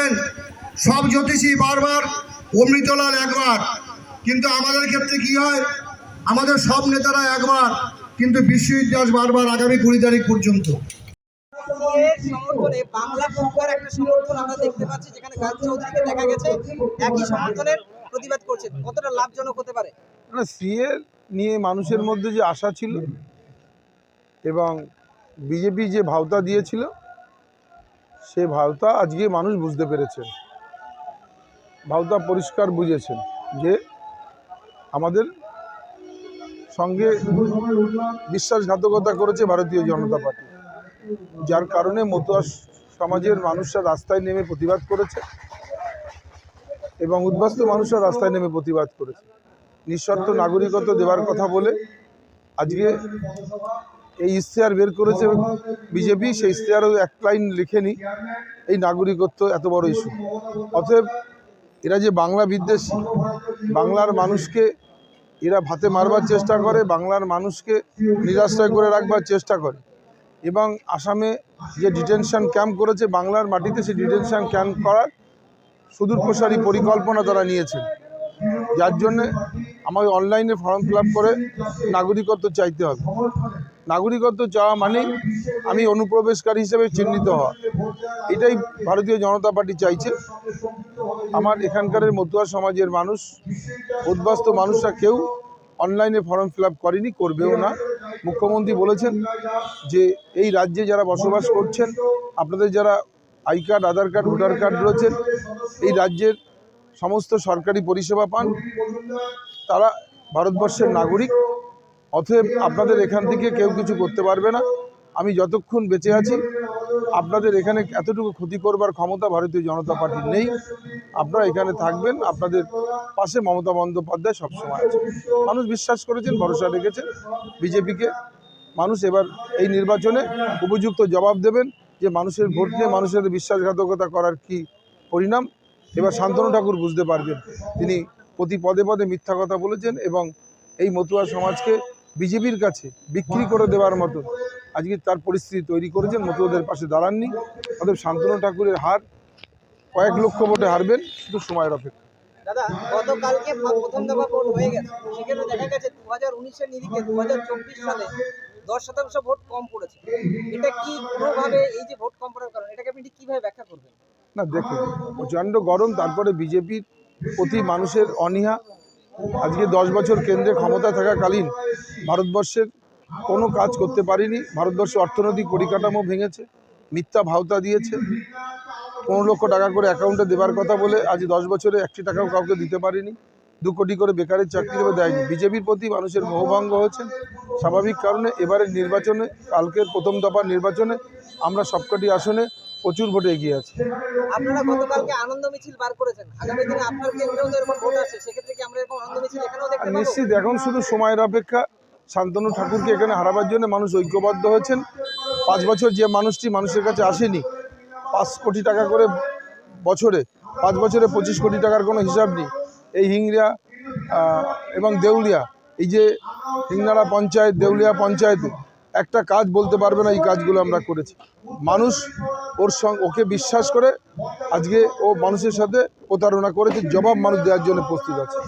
দেখবেন সব জ্যোতিষী বারবার অমৃতলাল একবার। কিন্তু আমাদের ক্ষেত্রে কি হয়? আমাদের সব নেতারা একবার কিন্তু বিশ্ব ইতিহাস বারবার আগামী কুড়ি তারিখ পর্যন্ত। সমর্থনে বাংলা পক্ষের একটা সমর্থন আমরা দেখতে পাচ্ছি যেখানে গাছ চৌধুরীকে দেখা গেছে একই সমর্থনের প্রতিবাদ করছেন। কতটা লাভজনক হতে পারে? না সিএ নিয়ে মানুষের মধ্যে যে আশা ছিল এবং বিজেপি যে ভাওতা দিয়েছিল সে ভাওতা আজকে মানুষ বুঝতে পেরেছেন ভাওতা পরিষ্কার বুঝেছেন যে আমাদের সঙ্গে বিশ্বাসঘাতকতা করেছে ভারতীয় জনতা পার্টি। যার কারণে মতুয়া সমাজের মানুষরা রাস্তায় নেমে প্রতিবাদ করেছে এবং উদ্বাস্ত মানুষরা রাস্তায় নেমে প্রতিবাদ করেছে। নিঃশর্ত নাগরিকত্ব দেওয়ার কথা বলে আজকে এই ইশতেহার বের করেছে বিজেপি সেই ইশতেহারও এক লাইন লিখেনি এই নাগরিকত্ব এত বড় ইস্যু অতএব এরা যে বাংলা বিদ্বেষী, বাংলার মানুষকে এরা ভাতে মারবার চেষ্টা করে, বাংলার মানুষকে নিরাশ্রয় করে রাখবার চেষ্টা করে। এবং আসামে যে ডিটেনশন ক্যাম্প করেছে, বাংলার মাটিতে সেই ডিটেনশন ক্যাম্প করার সুদূরপ্রসারী পরিকল্পনা তারা নিয়েছেন যার জন্যে আমাকে অনলাইনে ফর্ম ফিল করে নাগরিকত্ব চাইতে হবে। নাগরিকত্ব চাওয়া মানেই আমি অনুপ্রবেশকারী হিসেবে চিহ্নিত হওয়া। এটাই ভারতীয় জনতা পার্টি চাইছে। আমার এখানকার মতুয়া সমাজের মানুষ, উদ্বাস্ত মানুষরা কেউ অনলাইনে ফর্ম ফিল করেনি, করবেও না। মুখ্যমন্ত্রী বলেছেন যে, এই রাজ্যে যারা বসবাস করছেন, আপনাদের যারা I card, Aadhaar card, voter card রয়েছেন এই রাজ্যের সমস্ত সরকারি পরিষেবা পান। তারা ভারতবর্ষের নাগরিক, অতএব আপনাদের এখান থেকে কেউ কিছু করতে পারবে না। আমি যতক্ষণ বেঁচে আছি, আপনাদের এখানে এতটুকু ক্ষতি করবার ক্ষমতা ভারতীয় জনতা পার্টির নেই। আপনারা এখানে থাকবেন, আপনাদের পাশে মমতা বন্দ্যোপাধ্যায় সবসময় আছে মানুষ বিশ্বাস করেছেন, ভরসা রেখেছেন বিজেপিকে। মানুষ এবার এই নির্বাচনে উপযুক্ত জবাব দেবেন যে মানুষের ভোট নিয়ে মানুষের বিশ্বাসঘাতকতা করার কি পরিণাম? এবার শান্তনু ঠাকুর বুঝতে পারবেন। তিনি প্রতি পদে পদে মিথ্যা কথা বলেছেন এবং এই মতুয়া সমাজকে বিজেপির কাছে বিক্রি করে দেওয়ার মতো। আজকে তার পরিস্থিতি তৈরি করেছেন মতুয়াদের পাশে দাঁড়াননি। অতএব শান্তনু ঠাকুরের হার কয়েক লক্ষ ভোটে হারবেন শুধু সময়ের অপেক্ষা। দাদা গতকালকে প্রথম দফা ভোট হয়ে গেছে। সেখানে দেখা গেছে দু হাজার উনিশের নিরিখে দু হাজার চব্বিশ সালে দশ শতাংশ ভোট কম পড়েছে। এটা কি কোনোভাবে এই যে ভোট কম পড়ার কারণ এটাকে আপনি কীভাবে ব্যাখ্যা করবেন? না দেখুন প্রচণ্ড গরম তারপরে বিজেপির প্রতি মানুষের অনীহা। আজকে দশ বছর কেন্দ্রে ক্ষমতা থাকাকালীন ভারতবর্ষের কোনো কাজ করতে পারিনি। ভারতবর্ষে অর্থনৈতিক পরিকাঠামো ভেঙেছে, মিথ্যা ভাওতা দিয়েছে। পনেরো লক্ষ টাকা করে অ্যাকাউন্টে দেওয়ার কথা বলে আজ দশ বছরে একটি টাকাও কাউকে দিতে পারিনি। দু কোটি করে বেকারের চাকরি দেবে দেয়নি। বিজেপির প্রতি মানুষের মোহভঙ্গ হয়েছে। স্বাভাবিক কারণে এবারের নির্বাচনে, কালকের প্রথম দফার নির্বাচনে আমরা সবকটি আসনে প্রচুর ভোটে এগিয়ে আছে। আপনারা গতকালকে আনন্দ মিছিল বার করেছেন। আগামী দিনে আপনার কেন্দ্রেও তো এরকম ভোট আসছে সেক্ষেত্রে কি আমরা এরকম আনন্দ মিছিল এখানেও দেখতে পাবো? নিশ্চিত এখন শুধু সময়ের অপেক্ষা। শান্তনু ঠাকুরকে এখানে হারাবার জন্য মানুষ ঐক্যবদ্ধ হয়েছেন। পাঁচ বছর যে মানুষটি মানুষের কাছে আসেনি পাঁচ কোটি টাকা করে বছরে পাঁচ বছরে পঁচিশ কোটি টাকার কোনো হিসাব নেই। এই হিংড়া এবং দেউলিয়া এই যে হিংনাড়া পঞ্চায়েত দেউলিয়া পঞ্চায়েতে একটা কাজ বলতে পারবে না এই কাজগুলো আমরা করেছি। মানুষ ওর সঙ্গে ওকে বিশ্বাস করে আজকে ও মানুষের সাথে প্রতারণা করেছে, জবাব মানুষ দেওয়ার জন্য প্রস্তুত আছে।